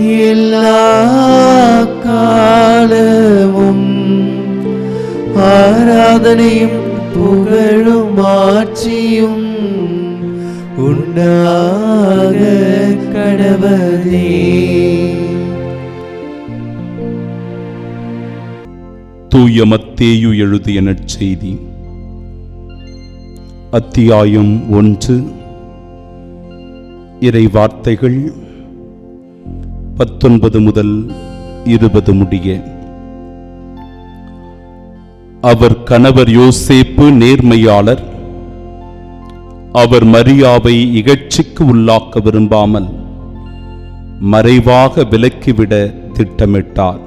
எல்லா காலமும் ஆராதனையும் புகழும் ஆட்சியும் உண்டாக கடவதே தூய மத்தேயு எழுதிய நற்செய்தி. அத்தியாயம் ஒன்று. இறை வார்த்தைகள் பத்தொன்பது முதல் இருபது முடிய. அவர் கணவர் யோசேப்பு நேர்மையாளர். அவர் மரியாவை இகழ்ச்சிக்கு உள்ளாக்க விரும்பாமல் மறைவாக விலக்கிவிட திட்டமிட்டார்.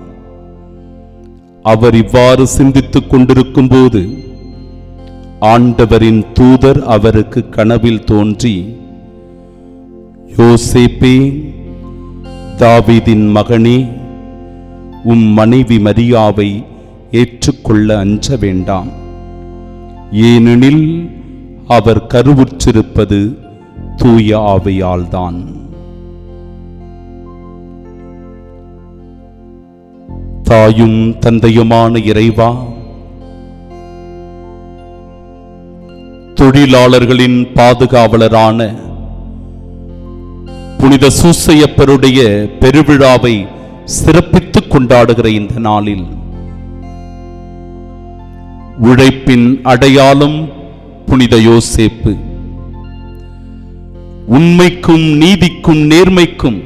அவர் இவ்வாறு சிந்தித்துக் கொண்டிருக்கும் போது ஆண்டவரின் தூதர் அவருக்கு கனவில் தோன்றி யோசேப்பே தாவீதின் மகனே உம் மனைவி மரியாவை ஏற்றுக்கொள்ள அஞ்ச வேண்டாம். ஏனெனில் அவர் கருவுற்றிருப்பது தூய ஆவையால்தான். தாயும் தந்தையுமான இறைவா தொழிலாளர்களின் பாதுகாவலரான புனித சூசையப்பருடைய பெருவிழாவை சிறப்பித்துக் கொண்டாடுகிற இந்த நாளில் உழைப்பின் அடையாளம் புனித யோசேப்பு. உண்மைக்கும் நீதிக்கும் நேர்மைக்கும்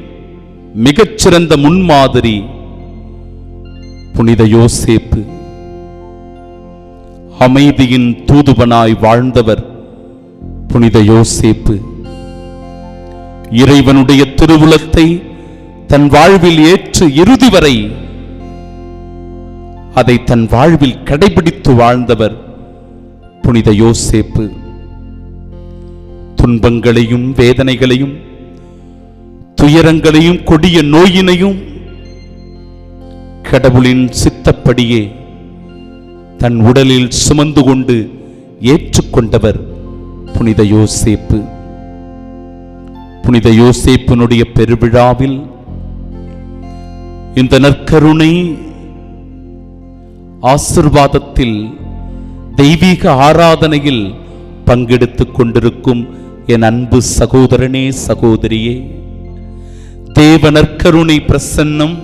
மிகச்சிறந்த முன்மாதிரி புனித யோசேப்பு. அமைதியின் தூதுவனாய் வாழ்ந்தவர் புனித யோசேப்பு. இறைவனுடைய திருவுளத்தை தன் வாழ்வில் ஏற்று இறுதி வரை அதை தன் வாழ்வில் கடைபிடித்து வாழ்ந்தவர் புனித யோசேப்பு. துன்பங்களையும் வேதனைகளையும் துயரங்களையும் கொடிய நோயினையும் கடவுளின் சித்தப்படியே தன் உடலில் சுமந்து கொண்டு ஏற்றுக்கொண்டவர் புனித யோசேப்பு. புனித யோசேப்பினுடைய பெருவிழாவில் இந்த நற்கருணை ஆசிர்வாதத்தில் தெய்வீக ஆராதனையில் பங்கெடுத்துக் கொண்டிருக்கும் என் அன்பு சகோதரனே சகோதரியே தேவ நற்கருணை பிரசன்னம்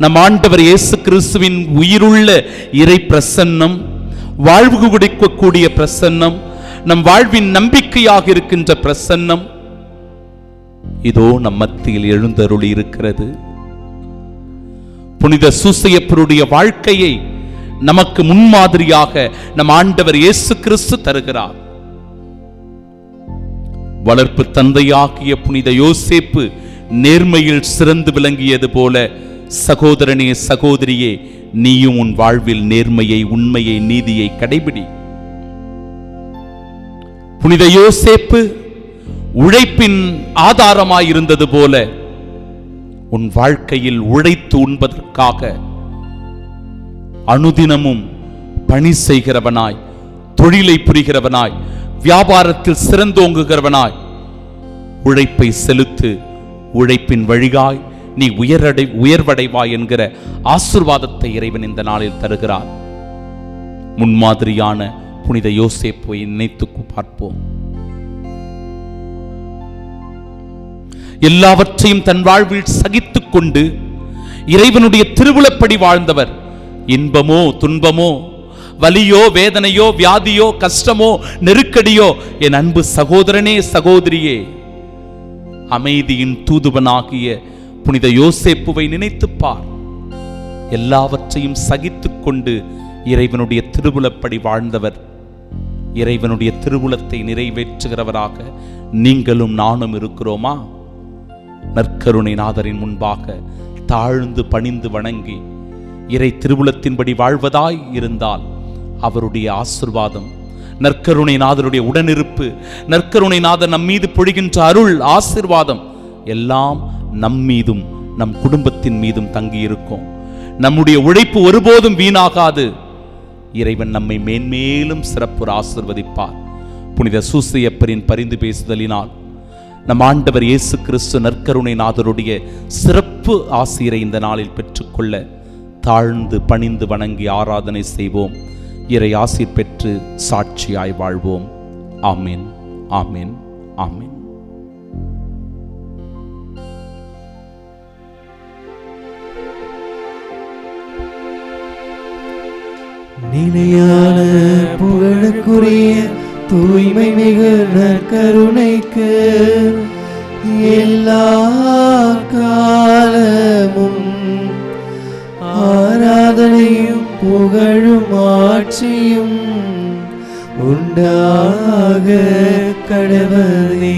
நம் ஆண்டவர் இயேசு கிறிஸ்துவின் உயிருள்ள இறை பிரசன்னம் வாழ்வு கொடுக்கக்கூடிய பிரசன்னம் நம் வாழ்வின் நம்பிக்கையாக இருக்கின்ற பிரசன்னம் இதோ நம் மத்தியில் எழுந்தருளி இருக்கிறது. புனித சூசையப்பருடைய வாழ்க்கையை நமக்கு முன்மாதிரியாக நம் ஆண்டவர் இயேசு கிறிஸ்து தருகிறார். வளர்ப்பு தந்தையாகிய புனித யோசேப்பு நேர்மையில் சிறந்து விளங்கியது போல சகோதரனே சகோதரியே நீயும் உன் வாழ்வில் நேர்மையை உண்மையை நீதியை கடைபிடி. புனித யோசேப்பு உழைப்பின் ஆதாரமாயிருந்தது போல உன் வாழ்க்கையில் உழைத்து உண்பதற்காக அனுதினமும் பணி செய்கிறவனாய் தொழிலை புரிகிறவனாய் வியாபாரத்தில் சிறந்தோங்குகிறவனாய் உழைப்பை செலுத்து உழைப்பின் வழிகாய் நீ உயரடை உயர்வடைவாய் என்கிற ஆசிர்வாதத்தை இறைவன் இந்த நாளில் தருகிறார். முன்மாதிரியான புனித யோசேப்பை நினைத்து பார்ப்போம். எல்லாவற்றையும் தன் வாழ்வில் சகித்து கொண்டு இறைவனுடைய திருவுளப்படி வாழ்ந்தவர். இன்பமோ துன்பமோ வலியோ வேதனையோ வியாதியோ கஷ்டமோ நெருக்கடியோ என் அன்பு சகோதரனே சகோதரியே. அமைதியின் தூதுவனாகிய புனித யோசேப்புவை நினைத்துப் பார். எல்லாவற்றையும் சகித்து கொண்டு இறைவனுடைய திருவுளப்படி வாழ்ந்தவர். இறைவனுடைய திருவுளத்தை நிறைவேற்றுகிறவராக நீங்களும் நானும் இருக்கிறோமா? நற்கருணை நாதரின் முன்பாக தாழ்ந்து பணிந்து வணங்கி இறை திருவுளத்தின்படி வாழ்வதாய் இருந்தால் அவருடைய ஆசிர்வாதம் நற்கருணை நாதருடைய உடனிருப்பு நற்கருணை நாதர் நம் மீது பொழிகின்ற அருள் ஆசிர்வாதம் எல்லாம் நம் மீதும் நம் குடும்பத்தின் மீதும் தங்கியிருக்கும். நம்முடைய உழைப்பு ஒருபோதும் வீணாகாது. இறைவன் நம்மை மேன்மேலும் சிறப்புற ஆசிர்வதிப்பார். புனித சூசையப்பரின் பரிந்து பேசுதலினால் நம் ஆண்டவர் இயேசு கிறிஸ்து நற்கருணை நாதருடைய சிறப்பு ஆசிரியரை இந்த நாளில் பெற்றுக்கொள்ள தாழ்ந்து பணிந்து வணங்கி ஆராதனை செய்வோம். இறை ஆசீர் பெற்று சாட்சியாய் வாழ்வோம். ஆமீன். ஆமீன். ஆமீன். நிலையான புகழுக்குரிய தூய்மை மிகு நற்கருணைக்கு எல்லா காலமும் ஆராதனையும் புகழும் ஆட்சியும் உண்டாக கடவுளே.